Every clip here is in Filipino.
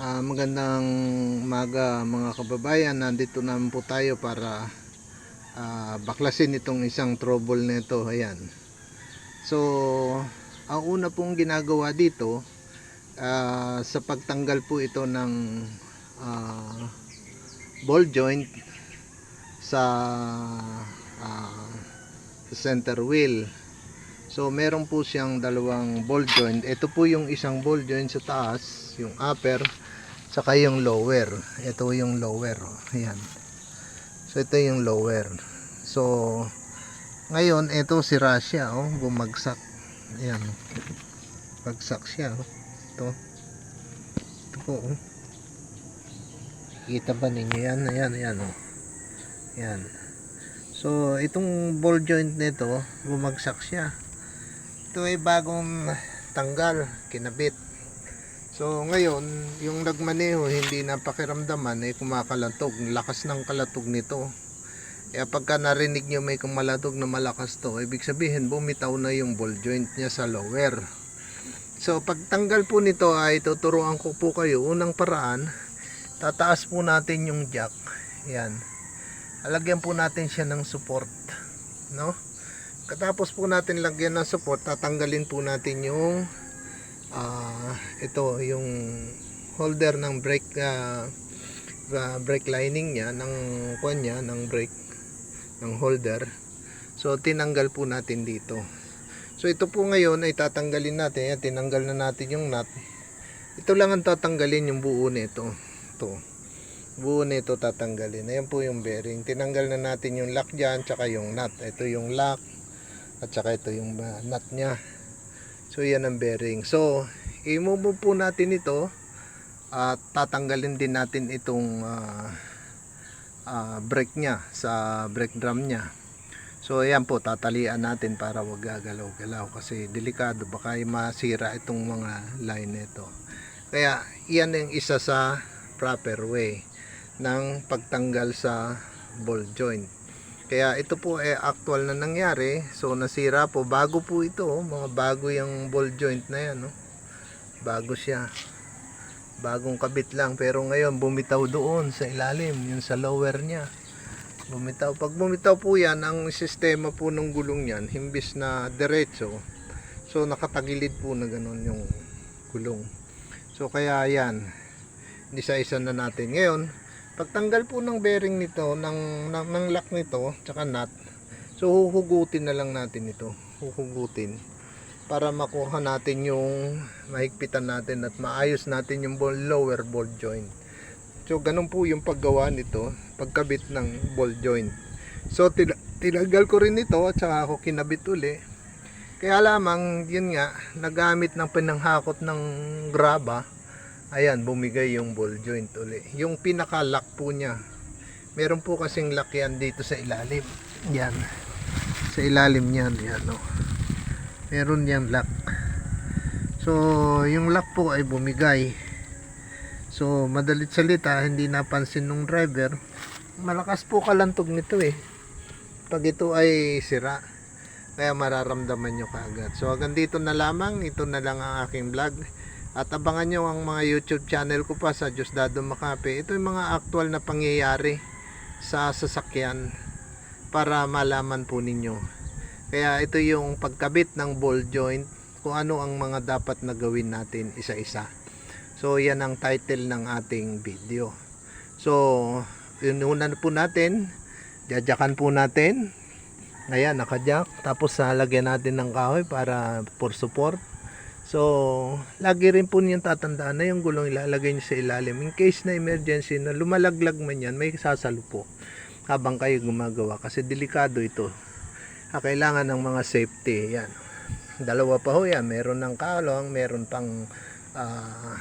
Ah, magandang umaga mga kababayan. Nandito naman po tayo para ah, baklasin itong isang trouble nito. Ayan. So, ang una pong ginagawa dito ah, sa pagtanggal po ito ng ah, ball joint sa ah, center wheel. So meron po siyang dalawang ball joint. Ito po yung isang ball joint sa taas, yung upper, saka yung lower. Ito yung lower. oh. Ayan. So ito yung lower. So ngayon ito si Russia oh, bumagsak. Ayan. Bagsak siya oh. Ito. Ito po oh. Kita ba ninyo yan? Ayan, ayan oh. Ayan. So, itong ball joint nito, bumagsak siya. Ito ay bagong tanggal, kinabit. So, ngayon, yung nagmaneho, hindi na pakiramdaman, eh, kumakalatog. Lakas ng kalatog nito. Kaya pagka narinig nyo may kumalatog na malakas to, ibig sabihin, bumitaw na yung ball joint niya sa lower. So, pagtanggal po nito ay tuturuan ko po kayo. Unang paraan, tataas po natin yung jack. Yan. Alagyan po natin siya ng support. No? Katapos po natin lagyan ng support, tatanggalin po natin yung ah, ito, yung holder ng brake ah, ah, brake lining niya ng kuwan niya ng brake ng holder. So tinanggal po natin dito. So ito po ngayon ay tatanggalin natin. Yan, tinanggal na natin yung nut. Ito lang ang tatanggalin yung buo nito. Ito. Buo nito tatanggalin. Ayan po yung bearing. Tinanggal na natin yung lock dyan, tsaka yung nut. Ito yung lock, at saka ito yung uh, nut niya. So yan ang bearing. So, i-move po natin ito at tatanggalin din natin itong ah, ah, brake niya sa brake drum niya. So ayan po tatalian natin para wag gagalaw-galaw kasi delikado baka masira itong mga line nito. Kaya iyan ang isa sa proper way ng pagtanggal sa ball joint. Kaya ito po ay actual na nangyari. So nasira po bago po ito, oh. mga bago yung ball joint na yan, no. Bago siya. Bagong kabit lang pero ngayon bumitaw doon sa ilalim, yung sa lower niya. Bumitaw. Pag bumitaw po yan, ang sistema po ng gulong yan, himbis na diretso, so nakatagilid po na ganun yung gulong. So kaya yan, isa-isa na natin. Ngayon, pagtanggal po ng bearing nito, ng, ng, ng lock nito, tsaka nut, so huhugutin na lang natin ito. Huhugutin para makuha natin yung mahigpitan natin at maayos natin yung lower ball joint. So, ganun po yung paggawa nito, pagkabit ng ball joint. So, tin- tinanggal ko rin ito at saka ako kinabit uli. Kaya lamang, yun nga, nagamit ng pinanghakot ng graba, ayan, bumigay yung ball joint uli. Yung pinaka-lock po niya, meron po kasing lock yan dito sa ilalim. Yan. Sa ilalim niyan, yan, no. Meron yan lock. So, yung lock po ay bumigay. So, madalit salita, hindi napansin nung driver. Malakas po kalantog nito eh. Pag ito ay sira, kaya mararamdaman nyo kaagad. So, hanggang dito na lamang. Ito na lang ang aking vlog. At abangan nyo ang mga YouTube channel ko pa sa Diosdado Makape. Ito yung mga actual na pangyayari sa sasakyan para malaman po ninyo. Kaya ito yung pagkabit ng ball joint kung ano ang mga dapat na gawin natin isa-isa. So, yan ang title ng ating video. So, inunan po natin, jajakan po natin. Ayan, nakajak. Tapos, lagyan natin ng kahoy para for support. So, lagi rin po niyong tatandaan na yung gulong ilalagay niyo sa ilalim. In case na emergency na lumalaglag man yan, may sasalo po habang kayo gumagawa. Kasi delikado ito. Ah, kailangan ng mga safety. Yan. Dalawa pa ho yan. Meron ng kalong, meron pang ah,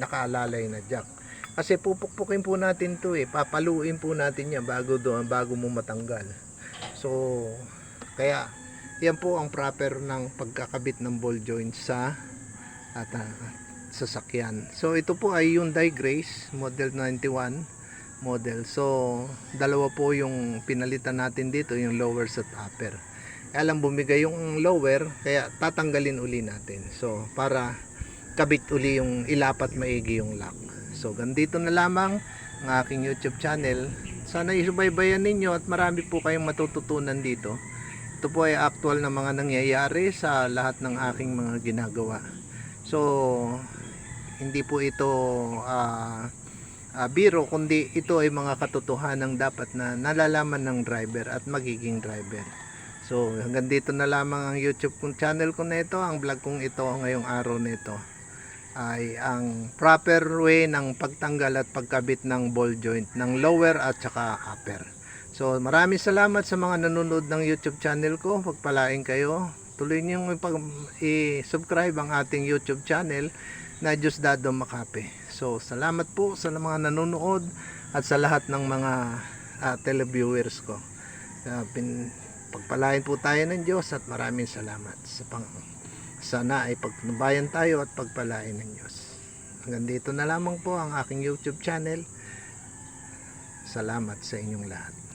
nakalalay na jack. Kasi pupukpukin po natin to eh. Papaluin po natin yan bago doon, bago mo matanggal. So, kaya yan po ang proper ng pagkakabit ng ball joint sa at ah, sasakyan. So ito po ay Hyundai Grace model 91 model. So dalawa po yung pinalitan natin dito, yung lower at upper. Lang bumigay yung lower, kaya tatanggalin uli natin. So para kabit uli yung ilapat maigi yung lock. So, ganito na lamang ang aking YouTube channel. Sana isubaybayan ninyo at marami po kayong matututunan dito. Ito po ay actual na mga nangyayari sa lahat ng aking mga ginagawa. So, hindi po ito ah, ah, biro, kundi ito ay mga katotohanan dapat na nalalaman ng driver at magiging driver. So, hanggang dito na lamang ang YouTube kong channel ko na ito, ang vlog kong ito ngayong araw na ito ay ang proper way ng pagtanggal at pagkabit ng ball joint ng lower at saka upper. So, maraming salamat sa mga nanonood ng YouTube channel ko. Pagpalain kayo. Tuloy niyo i-subscribe ang ating YouTube channel na Diyos Dado Makape. So, salamat po sa mga nanonood at sa lahat ng mga ah, televiewers ko. Ah, pin, pagpalain po tayo ng Diyos at maraming salamat sa pang sana ay pagnubayan tayo at pagpalain ng Diyos. Hanggang dito na lamang po ang aking YouTube channel. Salamat sa inyong lahat.